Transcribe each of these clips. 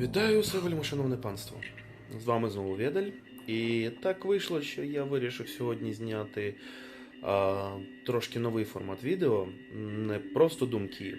Вітаю усе вельмишановне панство. З вами знову Ведель. І так вийшло, що я вирішив сьогодні зняти а, трошки новий формат відео. Не просто думки,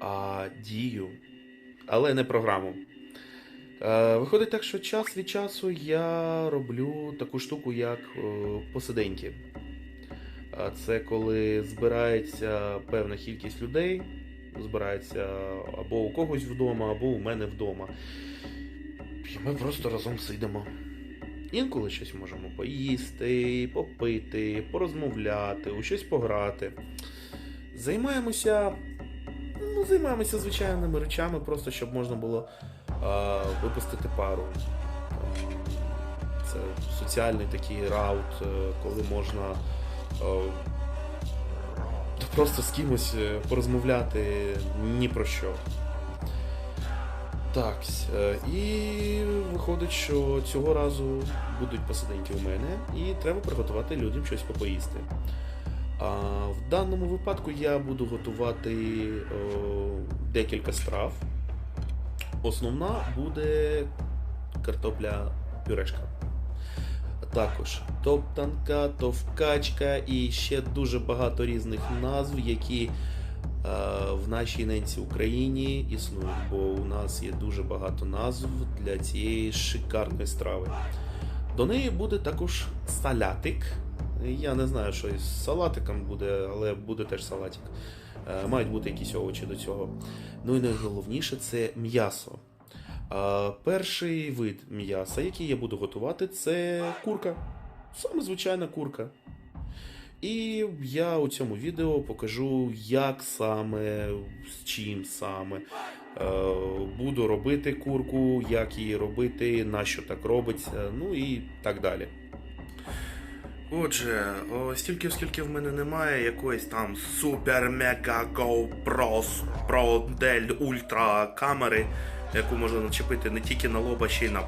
а дію, але не програму. Е, виходить так, що час від часу я роблю таку штуку, як е, посиденьки. А Це коли збирається певна кількість людей, збирається або у когось вдома, або у мене вдома. І ми просто разом сидимо. Інколи щось можемо поїсти, попити, порозмовляти, у щось пограти. Займаємося. Ну, займаємося звичайними речами, просто щоб можна було а, випустити пару. Це соціальний такий раут, е, коли можна е, просто з кимось е, порозмовляти ні про що. Так, е, і виходить, що цього разу будуть посиденьки у мене, і треба приготувати людям щось попоїсти. А в даному випадку я буду готувати о, декілька страв. Основна буде картопля пюрешка. Також топтанка, товкачка і ще дуже багато різних назв, які е, в нашій ненці Україні існують, бо у нас є дуже багато назв для цієї шикарної страви. До неї буде також салятик. Я не знаю, що із салатиком буде, але буде теж салатик. Е, Мають бути якісь овочі до цього. Ну і найголовніше це м'ясо. Перший вид м'яса, який я буду готувати, це курка. Саме звичайна курка. І я у цьому відео покажу, як саме, з чим саме е, буду робити курку, як її робити, на що так робиться, ну і так далі. Отже, стільки, оскільки в мене немає якоїсь там супер мега GoPro Pro Del Ultra камери, яку можна начепити не тільки на лоба, ще й на.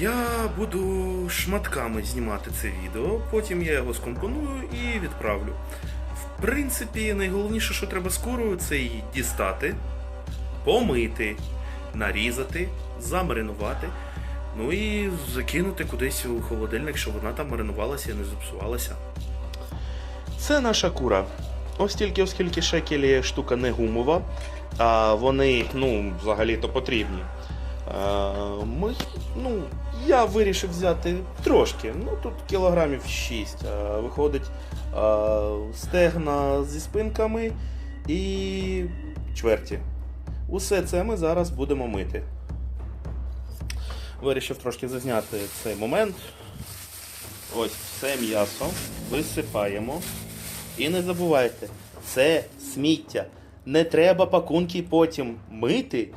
Я буду шматками знімати це відео, потім я його скомпоную і відправлю. В принципі, найголовніше, що треба з курою, це її дістати, помити, нарізати, замаринувати. Ну і закинути кудись у холодильник, щоб вона там маринувалася і не зіпсувалася. Це наша кура. Ось тільки, оскільки шекелі штука не гумова, вони, ну, взагалі-то потрібні. Ми, ну, я вирішив взяти трошки, ну тут кілограмів 6. А, виходить стегна зі спинками і чверті. Усе це ми зараз будемо мити. Вирішив трошки зазняти цей момент. Ось все м'ясо висипаємо. І не забувайте, це сміття. Не треба пакунки потім мити,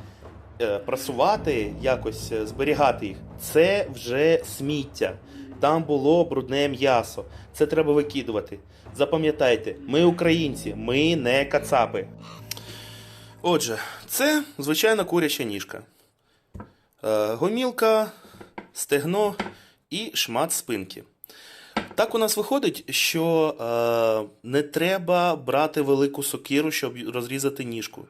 е, прасувати, якось е, зберігати їх. Це вже сміття. Там було брудне м'ясо. Це треба викидувати. Запам'ятайте, ми українці, ми не кацапи. Отже, це звичайна куряча ніжка. Е, гомілка, стегно і шмат спинки. Так у нас виходить, що е, не треба брати велику сокиру, щоб розрізати ніжку.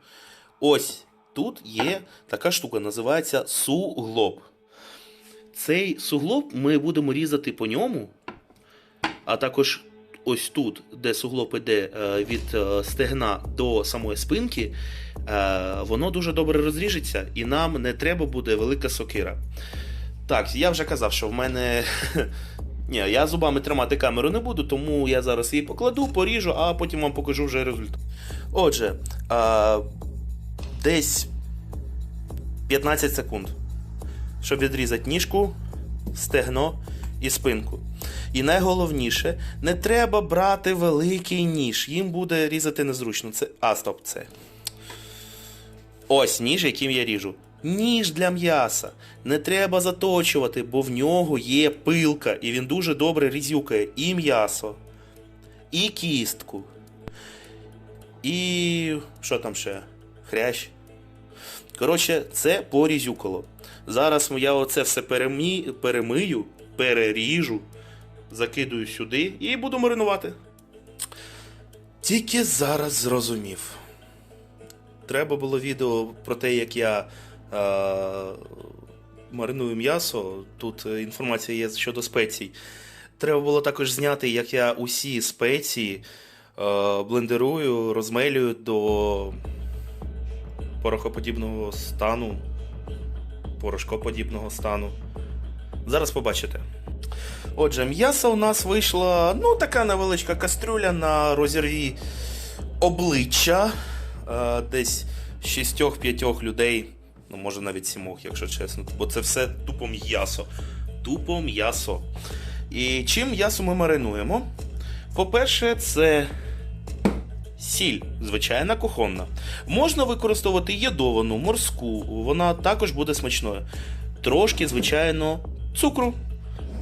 Ось тут є така штука, називається суглоб. Цей суглоб ми будемо різати по ньому, а також ось тут, де суглоб іде е, від е, стегна до самої спинки, е, воно дуже добре розріжеться, і нам не треба буде велика сокира. Так, я вже казав, що в мене. Ні, я зубами тримати камеру не буду, тому я зараз її покладу, поріжу, а потім вам покажу вже результат. Отже, а, десь 15 секунд, щоб відрізати ніжку, стегно і спинку. І найголовніше, не треба брати великий ніж, їм буде різати незручно. Це. А, стоп, це. Ось ніж, яким я ріжу. Ніж для м'яса. Не треба заточувати, бо в нього є пилка, і він дуже добре різюкає і м'ясо, і кістку. І. що там ще? Хрящ. Коротше, це порізюкало. Зараз я оце все перемі... перемию, переріжу, закидую сюди і буду маринувати. Тільки зараз зрозумів. треба було відео про те, як я мариную м'ясо. Тут е, інформація є щодо спецій. Треба було також зняти, як я усі спеції е, блендерую, розмелюю до порохоподібного стану, порошкоподібного стану. Зараз побачите. Отже, м'ясо у нас вийшло, ну, така невеличка кастрюля на розірві обличчя. Е, десь шістьох-п'ятьох людей, ну, може навіть сімох, якщо чесно. Бо це все тупо м'ясо. Тупо м'ясо. І чим м'ясо ми маринуємо? По-перше, це сіль, звичайна кухонна. Можна використовувати єдовану, морську, вона також буде смачною. Трошки, звичайно, цукру.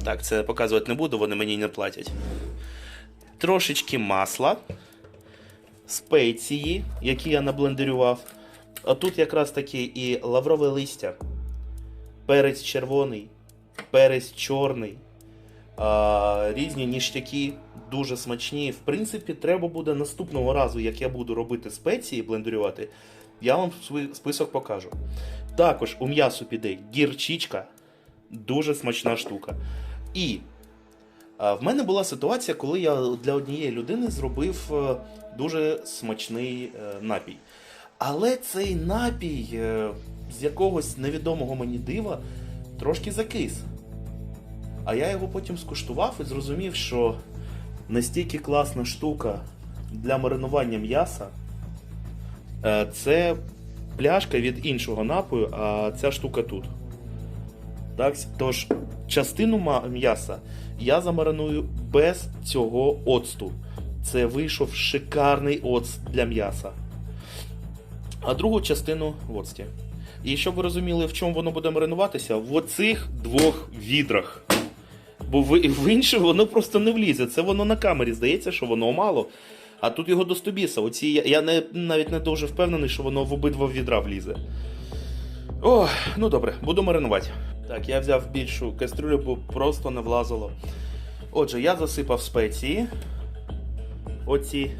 Так, це показувати не буду, вони мені не платять. Трошечки масла, спеції, які я наблендерював. А тут якраз таки і лаврове листя, перець червоний, перець чорний, а, різні ніштяки, дуже смачні. В принципі, треба буде наступного разу, як я буду робити спеції, блендерювати, я вам свій список покажу. Також у м'ясо піде гірчичка, дуже смачна штука. І а, в мене була ситуація, коли я для однієї людини зробив е, дуже смачний е, напій. Але цей напій е, з якогось невідомого мені дива трошки закис. А я його потім скуштував і зрозумів, що настільки класна штука для маринування м'яса е, це пляшка від іншого напою, а ця штука тут. Так, тож, частину м'яса я замариную без цього оцту. Це вийшов шикарний оцт для м'яса. А другу частину в оцті. І щоб ви розуміли, в чому воно буде маринуватися, в оцих двох відрах. Бо в, в інше воно просто не влізе. Це воно на камері здається, що воно мало. А тут його до стобіса. Оці, я я не, навіть не дуже впевнений, що воно в обидва відра влізе. О, ну добре, буду маринувати. Так, я взяв більшу кастрюлю, бо просто не влазило. Отже, я засипав спеції. Оці.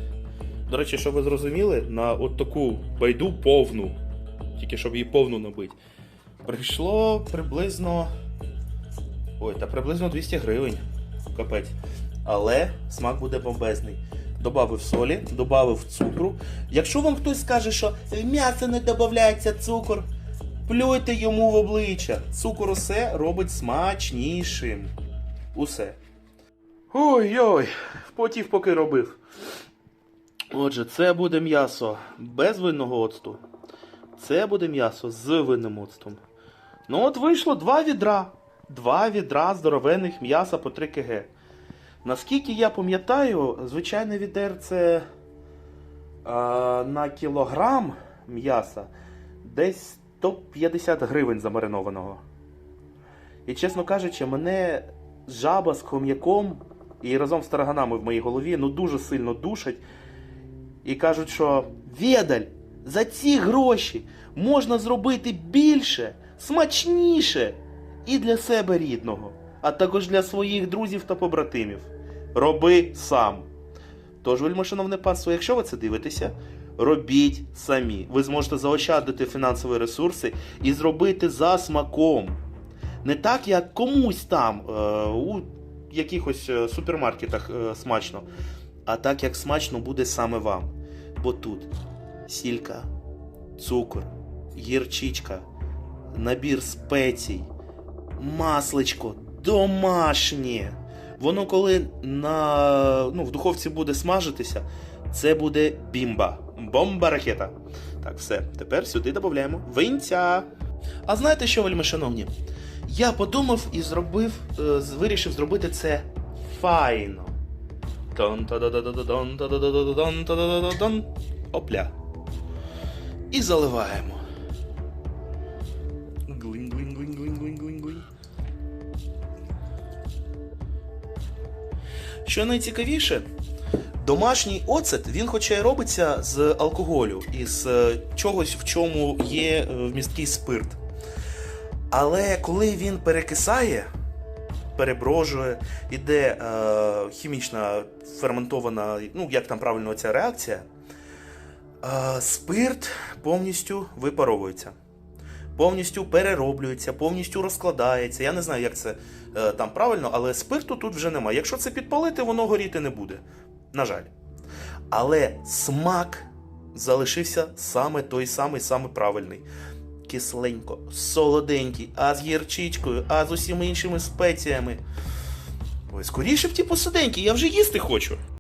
До речі, щоб ви зрозуміли, на от таку байду повну, тільки щоб її повну набити, прийшло приблизно. Ой, та приблизно 200 гривень. Капець. Але смак буде бомбезний. Добавив солі, добавив цукру. Якщо вам хтось скаже, що в м'ясо не додається цукор, плюйте йому в обличчя. Цукор усе робить смачнішим. Усе. Ой-ой, впотів поки робив. Отже, це буде м'ясо без винного оцту. Це буде м'ясо з винним оцтом. Ну от вийшло два відра. Два відра здоровенних м'яса по 3 кг. Наскільки я пам'ятаю, звичайне відерце а, на кілограм м'яса десь 150 гривень замаринованого. І чесно кажучи, мене жаба з хом'яком і разом з тараганами в моїй голові ну дуже сильно душать. І кажуть, що Ведаль, за ці гроші можна зробити більше, смачніше і для себе рідного, а також для своїх друзів та побратимів. Роби сам. Тож, вельмишановне панство, якщо ви це дивитеся, робіть самі. Ви зможете заощадити фінансові ресурси і зробити за смаком. Не так, як комусь там е, у якихось е, супермаркетах е, смачно, а так, як смачно буде саме вам. Бо тут сілька, цукор, гірчичка, набір спецій, масличко домашнє. Воно коли на, ну, в духовці буде смажитися, це буде бімба. Бомба ракета. Так, все. Тепер сюди додаємо винця. А знаєте що, вельми шановні? Я подумав і зробив, е, вирішив зробити це файно. Опля. І заливаємо. Глинь, глинь, глинь, глинь, глинь, глинь, глинь. Що найцікавіше, домашній оцет, він хоча й робиться з алкоголю і з е, чогось, в чому є е, вмісткий спирт. Але коли він перекисає, переброжує, іде е, хімічна ферментована, ну як там правильно ця реакція, А, спирт повністю випаровується. Повністю перероблюється, повністю розкладається. Я не знаю, як це е, там правильно, але спирту тут вже немає. Якщо це підпалити, воно горіти не буде. На жаль. Але смак залишився саме той самий, саме правильний. Кисленько, солоденький, а з гірчичкою, а з усіма іншими спеціями. Ой, скоріше б ті посиденьки, я вже їсти хочу.